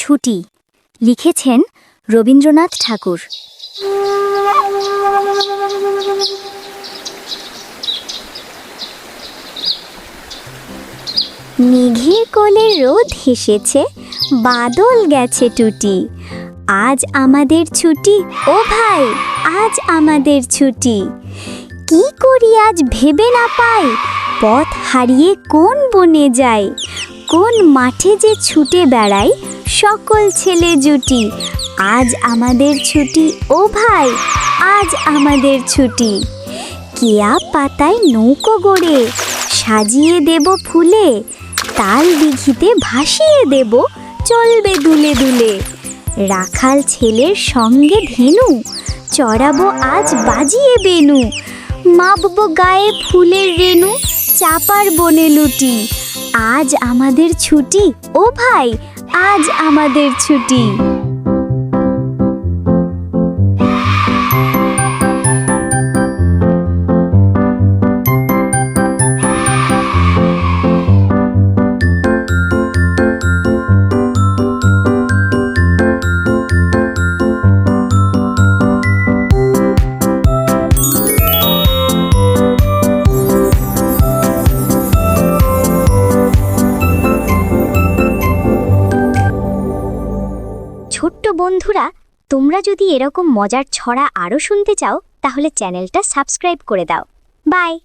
ছুটি। লিখেছেন রবীন্দ্রনাথ ঠাকুর। মেঘের কোলে রোদ হেসেছে, বাদল গেছে টুটি। আজ আমাদের ছুটি, ও ভাই, আজ আমাদের ছুটি। কি করি আজ ভেবে না পাই, পথ হারিয়ে কোন বনে যাই, কোন মাঠে যে ছুটে বেড়াই সকল ছেলে জুটি। আজ আমাদের ছুটি, ও ভাই, আজ আমাদের ছুটি। কেয়া পাতায় নৌকো গড়ে সাজিয়ে দেব ফুলে, তাল দিঘিতে ভাসিয়ে দেব চলবে দুলে দুলে। রাখাল ছেলের সঙ্গে ধেনু, চড়াবো আজ বাজিয়ে বেনু। মাপবো গায়ে ফুলের রেণু, চাপার বনে লুটি। আজ আমাদের ছুটি, ও ভাই আজ আমাদের ছুটি। ছোট্ট বন্ধুরা, তোমরা যদি এরকম মজার ছড়া আরও শুনতে চাও, তাহলে চ্যানেলটা সাবস্ক্রাইব করে দাও। বাই!